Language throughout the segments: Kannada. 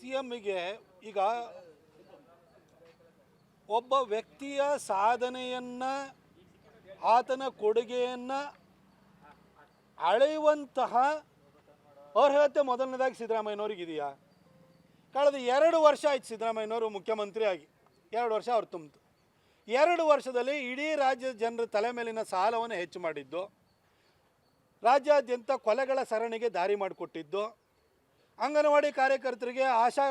ಸಿ ಎಮ್ಮಿಗೆ ಈಗ ಒಬ್ಬ ವ್ಯಕ್ತಿಯ ಸಾಧನೆಯನ್ನು, ಆತನ ಕೊಡುಗೆಯನ್ನು ಅಳೆಯುವಂತಹ ಅರ್ಹತೆ ಮೊದಲನೇದಾಗಿ ಸಿದ್ದರಾಮಯ್ಯನವ್ರಿಗೆ ಇದೆಯಾ ಕಳೆದ ಎರಡು ವರ್ಷ ಆಯ್ತು ಸಿದ್ದರಾಮಯ್ಯನವರು ಮುಖ್ಯಮಂತ್ರಿ ಆಗಿ ಎರಡು ವರ್ಷ ಅವ್ರು ತುಂಬಿತು ಎರಡು ವರ್ಷದಲ್ಲಿ ಇಡೀ ರಾಜ್ಯದ ಜನರ ತಲೆ ಮೇಲಿನ ಸಾಲವನ್ನು ಹೆಚ್ಚು ಮಾಡಿದ್ದು, ರಾಜ್ಯಾದ್ಯಂತ ಕೊಲೆಗಳ ಸರಣಿಗೆ ದಾರಿ ಮಾಡಿಕೊಟ್ಟಿದ್ದು ಅಂಗನವಾಡಿ ಕಾರ್ಯಕರ್ತರಿಗೆ, ಆಶಾ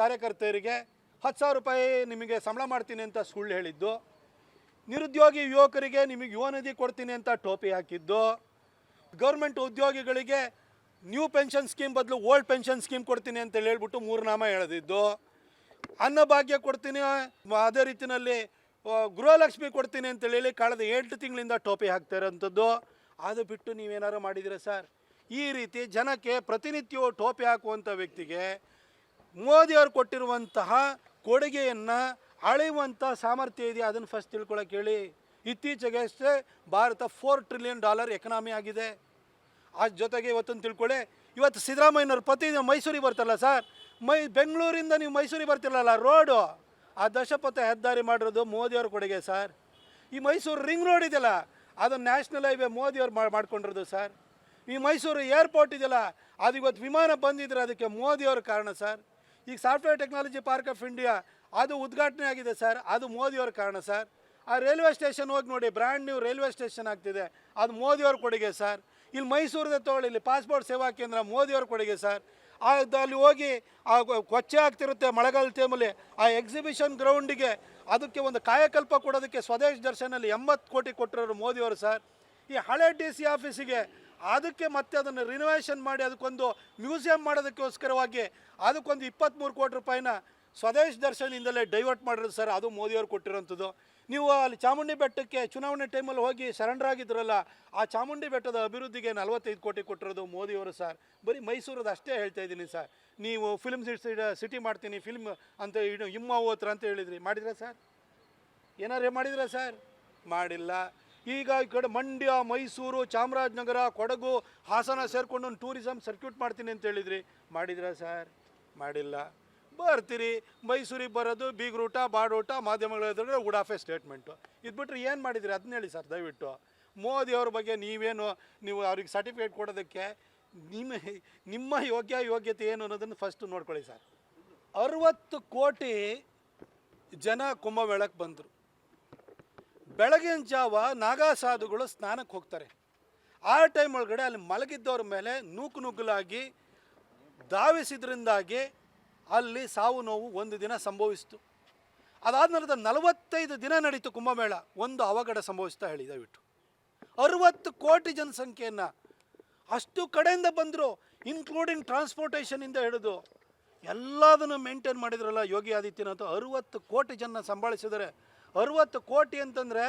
ಕಾರ್ಯಕರ್ತೆಯರಿಗೆ ಹತ್ತು ಸಾವಿರ ರೂಪಾಯಿ ನಿಮಗೆ ಸಂಬಳ ಮಾಡ್ತೀನಿ ಅಂತ ಸುಳ್ಳು ಹೇಳಿದ್ದು, ನಿರುದ್ಯೋಗಿ ಯುವಕರಿಗೆ ನಿಮಗೆ ಯುವ ನಿಧಿ ಕೊಡ್ತೀನಿ ಅಂತ ಟೋಪಿ ಹಾಕಿದ್ದು, ಗೌರ್ಮೆಂಟ್ ಉದ್ಯೋಗಿಗಳಿಗೆ ನ್ಯೂ ಪೆನ್ಷನ್ ಸ್ಕೀಮ್ ಬದಲು ಓಲ್ಡ್ ಪೆನ್ಷನ್ ಸ್ಕೀಮ್ ಕೊಡ್ತೀನಿ ಅಂತ ಹೇಳ್ಬಿಟ್ಟು ಮೂರು ನಾಮ ಎಳೆದಿದ್ದು ಅನ್ನಭಾಗ್ಯ ಕೊಡ್ತೀನಿ, ಅದೇ ರೀತಿಯಲ್ಲಿ ಗೃಹಲಕ್ಷ್ಮಿ ಕೊಡ್ತೀನಿ ಅಂತೇಳಿ ಹೇಳಿ ಕಳೆದ ಎಂಟು ತಿಂಗಳಿಂದ ಟೋಪಿ ಹಾಕ್ತಾ ಇರೋಂಥದ್ದು. ಅದು ಬಿಟ್ಟು ನೀವೇನಾರು ಮಾಡಿದ್ದೀರಾ ಸರ್? ಈ ರೀತಿ ಜನಕ್ಕೆ ಪ್ರತಿನಿತ್ಯವೂ ಟೋಪಿ ಹಾಕುವಂಥ ವ್ಯಕ್ತಿಗೆ ಮೋದಿಯವರು ಕೊಟ್ಟಿರುವಂತಹ ಕೊಡುಗೆಯನ್ನು ಅಳೆಯುವಂಥ ಸಾಮರ್ಥ್ಯ ಇದೆ ಅದನ್ನು ಫಸ್ಟ್ ತಿಳ್ಕೊಳ್ಳೋಕೆ ಹೇಳಿ. ಇತ್ತೀಚೆಗೆ ಅಷ್ಟೇ Bharat four trillion dollar economy ಆಗಿದೆ. ಅದ್ರ ಜೊತೆಗೆ ಇವತ್ತೊಂದು ತಿಳ್ಕೊಳ್ಳಿ ಇವತ್ತು ಸಿದ್ದರಾಮಯ್ಯನವ್ರ ಪತಿ ಮೈಸೂರಿಗೆ ಬರ್ತಾರಲ್ಲ ಸರ್ ಮೈ, ಬೆಂಗಳೂರಿಂದ ನೀವು ಮೈಸೂರಿಗೆ ಬರ್ತಿರಲ್ಲ ರೋಡು ಆ ದಶಪಥ ಹೆದ್ದಾರಿ ಮಾಡಿರೋದು ಮೋದಿಯವ್ರ ಕೊಡುಗೆ ಸರ್ ಈ ಮೈಸೂರು ರಿಂಗ್ ರೋಡ್ ಇದೆಯಲ್ಲ ಅದು ನ್ಯಾಷನಲ್ ಹೈವೇ ಮೋದಿಯವ್ರು ಮಾಡಿ ಮಾಡ್ಕೊಂಡಿರೋದು ಸರ್ ಈ ಮೈಸೂರು ಏರ್ಪೋರ್ಟ್ ಇದೆಯಲ್ಲ ಅದು ಇವತ್ತು ವಿಮಾನ ಬಂದಿದ್ರೆ ಅದಕ್ಕೆ ಮೋದಿಯವ್ರ ಕಾರಣ ಸರ್. ಈಗ software technology park of India, ಅದು ಉದ್ಘಾಟನೆ ಆಗಿದೆ ಸರ್, ಅದು ಮೋದಿಯವ್ರ ಕಾರಣ ಸರ್. ಆ ರೈಲ್ವೆ ಸ್ಟೇಷನ್ ಹೋಗಿ ನೋಡಿ, ಬ್ರ್ಯಾಂಡ್ ನ್ಯೂ ರೈಲ್ವೆ ಸ್ಟೇಷನ್ ಆಗ್ತಿದೆ, ಅದು ಮೋದಿಯವ್ರ ಕೊಡುಗೆ ಸರ್. ಇಲ್ಲಿ ಮೈಸೂರದ ತಗೊಳ್ಳಿ ಇಲ್ಲಿ ಪಾಸ್ಪೋರ್ಟ್ ಸೇವಾ ಕೇಂದ್ರ ಮೋದಿಯವ್ರ ಕೊಡುಗೆ ಸರ್. ಅಲ್ಲಿ ಹೋಗಿ, ಆ ಕೊಚ್ಚೆ ಆಗ್ತಿರುತ್ತೆ ಮಳೆಗಾಲ ಟೈಮಲ್ಲಿ ಆ ಎಕ್ಸಿಬಿಷನ್ ಗ್ರೌಂಡಿಗೆ ಅದಕ್ಕೆ ಒಂದು ಕಾಯಕಲ್ಪ ಕೊಡೋದಕ್ಕೆ ಸ್ವದೇಶ್ ದರ್ಶನಲ್ಲಿ ಎಂಬತ್ತು ಕೋಟಿ ಕೊಟ್ಟಿರೋರು ಮೋದಿಯವರು ಸರ್. ಈ ಹಳೆ ಡಿ ಸಿ ಆಫೀಸಿಗೆ ಅದಕ್ಕೆ ಮತ್ತೆ ಅದನ್ನು ರಿನೋವೇಷನ್ ಮಾಡಿ ಅದಕ್ಕೊಂದು ಮ್ಯೂಸಿಯಂ ಮಾಡೋದಕ್ಕೋಸ್ಕರವಾಗಿ ಅದಕ್ಕೊಂದು ಇಪ್ಪತ್ತ್ಮೂರು ಕೋಟಿ ರೂಪಾಯಿನ ಸ್ವದೇಶ್ ದರ್ಶನದಿಂದಲೇ ಡೈವರ್ಟ್ ಮಾಡಿರೋದು ಸರ್ ಅದು ಮೋದಿಯವರು ಕೊಟ್ಟಿರೋಂಥದ್ದು. ನೀವು ಅಲ್ಲಿ ಚಾಮುಂಡಿ ಬೆಟ್ಟಕ್ಕೆ ಚುನಾವಣೆ ಟೈಮಲ್ಲಿ ಹೋಗಿ ಸರೆಂಡರ್ ಆಗಿದ್ರಲ್ಲ, ಆ ಚಾಮುಂಡಿ ಬೆಟ್ಟದ ಅಭಿವೃದ್ಧಿಗೆ ನಲವತ್ತೈದು ಕೋಟಿ ಕೊಟ್ಟಿರೋದು ಮೋದಿಯವರು ಸರ್ ಬರೀ ಮೈಸೂರದ್ದು ಅಷ್ಟೇ ಹೇಳ್ತಾ ಇದ್ದೀನಿ ಸರ್ ನೀವು ಫಿಲ್ಮ್ ಸಿಟಿ ಮಾಡ್ತೀನಿ ಫಿಲ್ಮ್ ಅಂತ ಇಡು ಇಮ್ಮ ಹೋತ್ರ ಅಂತ ಹೇಳಿದ್ರಿ. ಮಾಡಿದ್ರಾ ಸರ್ ಏನಾರೇ ಮಾಡಿದ್ರಾ ಸರ್ ಮಾಡಿಲ್ಲ. ಈಗ ಈ ಕಡೆ ಮಂಡ್ಯ, ಮೈಸೂರು, ಚಾಮರಾಜನಗರ, ಕೊಡಗು, ಹಾಸನ ಸೇರಿಕೊಂಡು ಒಂದು ಟೂರಿಸಮ್ ಸರ್ಕ್ಯೂಟ್ ಮಾಡ್ತೀನಿ ಅಂತ ಹೇಳಿದ್ರಿ. ಮಾಡಿದ್ರಾ ಸರ್ ಮಾಡಿಲ್ಲ. ಬರ್ತೀರಿ. ಮೈಸೂರಿಗೆ ಬರೋದು ಬೀಗ್ರೂಟ ಬಾಡೂಟ ಮಾಧ್ಯಮಗಳ ಎದುರು ಉಡಾಫೆ ಸ್ಟೇಟ್ಮೆಂಟು ಇದು ಬಿಟ್ಟರೆ ಏನು ಮಾಡಿದ್ರಿ? ಅದನ್ನ ಹೇಳಿ ಸರ್ ದಯವಿಟ್ಟು. ಮೋದಿ ಅವ್ರ ಬಗ್ಗೆ ನೀವೇನು, ನೀವು ಅವ್ರಿಗೆ ಸರ್ಟಿಫಿಕೇಟ್ ಕೊಡೋದಕ್ಕೆ ನಿಮ್ಮ ನಿಮ್ಮ ಯೋಗ್ಯ ಯೋಗ್ಯತೆ ಏನು ಅನ್ನೋದನ್ನು ಫಸ್ಟ್ ನೋಡ್ಕೊಳ್ಳಿ ಸರ್ ಅರವತ್ತು ಕೋಟಿ ಜನ ಕುಂಭಮೇಳಕ್ಕೆ ಬಂದರು. ಬೆಳಗಿನ ಜಾವ ನಾಗಾ ಸಾಧುಗಳು ಸ್ನಾನಕ್ಕೆ ಹೋಗ್ತಾರೆ. ಆ ಟೈಮ್ ಒಳಗಡೆ ಅಲ್ಲಿ ಮಲಗಿದ್ದವ್ರ ಮೇಲೆ ನೂಕು ನುಗ್ಗಲಾಗಿ ಧಾವಿಸಿದ್ರಿಂದಾಗಿ ಅಲ್ಲಿ ಸಾವು ನೋವು ಒಂದು ದಿನ ಸಂಭವಿಸಿತು. ಅದಾದ ನಂತರ ನಲವತ್ತೈದು ದಿನ ನಡೀತು ಕುಂಭಮೇಳ. ಒಂದು ಅವಘಡ ಸಂಭವಿಸ್ತಾ ಹೇಳಿ, ದಯವಿಟ್ಟು. ಅರುವತ್ತು ಕೋಟಿ ಜನಸಂಖ್ಯೆಯನ್ನು ಅಷ್ಟು ಕಡೆಯಿಂದ ಬಂದರು ಇನ್ಕ್ಲೂಡಿಂಗ್ ಟ್ರಾನ್ಸ್ಪೋರ್ಟೇಷನಿಂದ ಹಿಡಿದು ಎಲ್ಲದನ್ನು ಮೇಂಟೈನ್ ಮಾಡಿದ್ರಲ್ಲ ಯೋಗಿ ಆದಿತ್ಯನಾಥ್, ಅರುವತ್ತು ಕೋಟಿ ಜನ ಸಂಭಾಳಿಸಿದ್ದಾರೆ ಅರುವತ್ತು ಕೋಟಿ ಅಂತಂದರೆ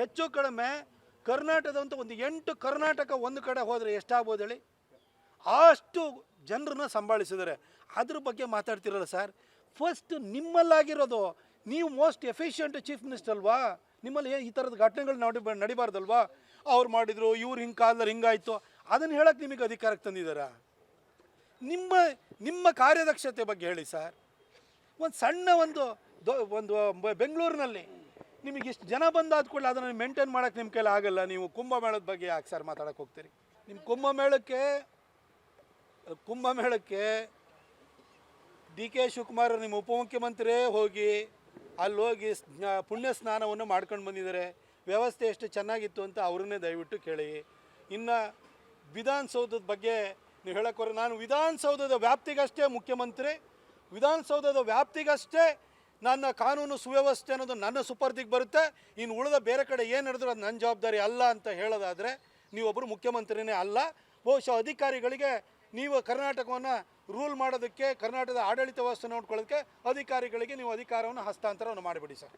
ಹೆಚ್ಚು ಕಡಿಮೆ ಕರ್ನಾಟಕದಂತ ಒಂದು ಎಂಟು ಕರ್ನಾಟಕ ಒಂದು ಕಡೆ ಹೋದರೆ ಎಷ್ಟಾಗ್ಬೋದು ಹೇಳಿ? ಅಷ್ಟು ಜನರನ್ನ ಸಂಭಾಳಿಸಿದ್ದಾರೆ. ಅದ್ರ ಬಗ್ಗೆ ಮಾತಾಡ್ತಿರಲ್ಲ ಸರ್. ಫಸ್ಟ್ ನಿಮ್ಮಲ್ಲಾಗಿರೋದು, ನೀವು ಮೋಸ್ಟ್ ಎಫಿಷಿಯಂಟ್ ಚೀಫ್ ಮಿನಿಸ್ಟರ್ ಅಲ್ವಾ? ನಿಮ್ಮಲ್ಲಿ ಈ ಥರದ ಘಟನೆಗಳು ನಡಿ ನಡಿಬಾರ್ದಲ್ವಾ? ಅವ್ರು ಮಾಡಿದ್ರು, ಇವ್ರು ಹಿಂಗೆ ಕಾಲದಲ್ಲಿ ಹಿಂಗಾಯಿತು ಅದನ್ನು ಹೇಳಕ್ಕೆ ನಿಮಗೆ ಅಧಿಕಾರಕ್ಕೆ ತಂದಿದ್ದಾರಾ? ನಿಮ್ಮ ನಿಮ್ಮ ಕಾರ್ಯದಕ್ಷತೆ ಬಗ್ಗೆ ಹೇಳಿ ಸರ್. ಒಂದು ಸಣ್ಣ ಒಂದು ಒಂದು ಬೆಂಗಳೂರಿನಲ್ಲಿ ನಿಮಗೆ ಇಷ್ಟು ಜನ ಬಂದಾದ ಕೂಡಲೇ ಅದನ್ನು ಮೇಂಟೈನ್ ಮಾಡೋಕ್ಕೆ ನಿಮ್ಮ ಕೈಲಿ ಆಗಲ್ಲ. ನೀವು ಕುಂಭಮೇಳದ ಬಗ್ಗೆ ಯಾಕೆ ಸರ್ ಮಾತಾಡಕ್ಕೆ ಹೋಗ್ತೀರಿ? ನಿಮ್ಮ ಕುಂಭಮೇಳಕ್ಕೆ ಕುಂಭಮೇಳಕ್ಕೆ ಡಿ ಕೆ ಶಿವಕುಮಾರ್ ನಿಮ್ಮ ಉಪಮುಖ್ಯಮಂತ್ರಿಯೇ ಹೋಗಿ ಅಲ್ಲಿ ಹೋಗಿ ಪುಣ್ಯ ಸ್ನಾನವನ್ನು ಮಾಡ್ಕೊಂಡು ಬಂದಿದ್ದಾರೆ. ವ್ಯವಸ್ಥೆ ಎಷ್ಟು ಚೆನ್ನಾಗಿತ್ತು ಅಂತ ಅವ್ರನ್ನೇ ದಯವಿಟ್ಟು ಕೇಳಿ. ಇನ್ನು ವಿಧಾನಸೌಧದ ಬಗ್ಗೆ ನೀವು ಹೇಳೋಕ್ಕೋರೆ ನಾನು ವಿಧಾನಸೌಧದ ವ್ಯಾಪ್ತಿಗಷ್ಟೇ ಮುಖ್ಯಮಂತ್ರಿ. ವಿಧಾನಸೌಧದ ವ್ಯಾಪ್ತಿಗಷ್ಟೇ ನನ್ನ ಕಾನೂನು ಸುವ್ಯವಸ್ಥೆ ಅನ್ನೋದು ನನ್ನ ಸುಪರ್ದಿಗೆ ಬರುತ್ತೆ. ಇನ್ನು ಉಳಿದ ಬೇರೆ ಕಡೆ ಏನು ನಡೆದ್ರು ಅದು ನನ್ನ ಜವಾಬ್ದಾರಿ ಅಲ್ಲ ಅಂತ ಹೇಳೋದಾದರೆ ನೀವೊಬ್ಬರು ಮುಖ್ಯಮಂತ್ರಿನೇ ಅಲ್ಲ. ಬಹುಶಃ ಅಧಿಕಾರಿಗಳಿಗೆ ನೀವು ಕರ್ನಾಟಕವನ್ನು ರೂಲ್ ಮಾಡೋದಕ್ಕೆ, ಕರ್ನಾಟಕದ ಆಡಳಿತ ವ್ಯವಸ್ಥೆ ನೋಡ್ಕೊಳ್ಳೋದಕ್ಕೆ ಅಧಿಕಾರಿಗಳಿಗೆ ನೀವು ಅಧಿಕಾರವನ್ನು ಹಸ್ತಾಂತರವನ್ನು ಮಾಡಿಬಿಡಿ ಸರ್.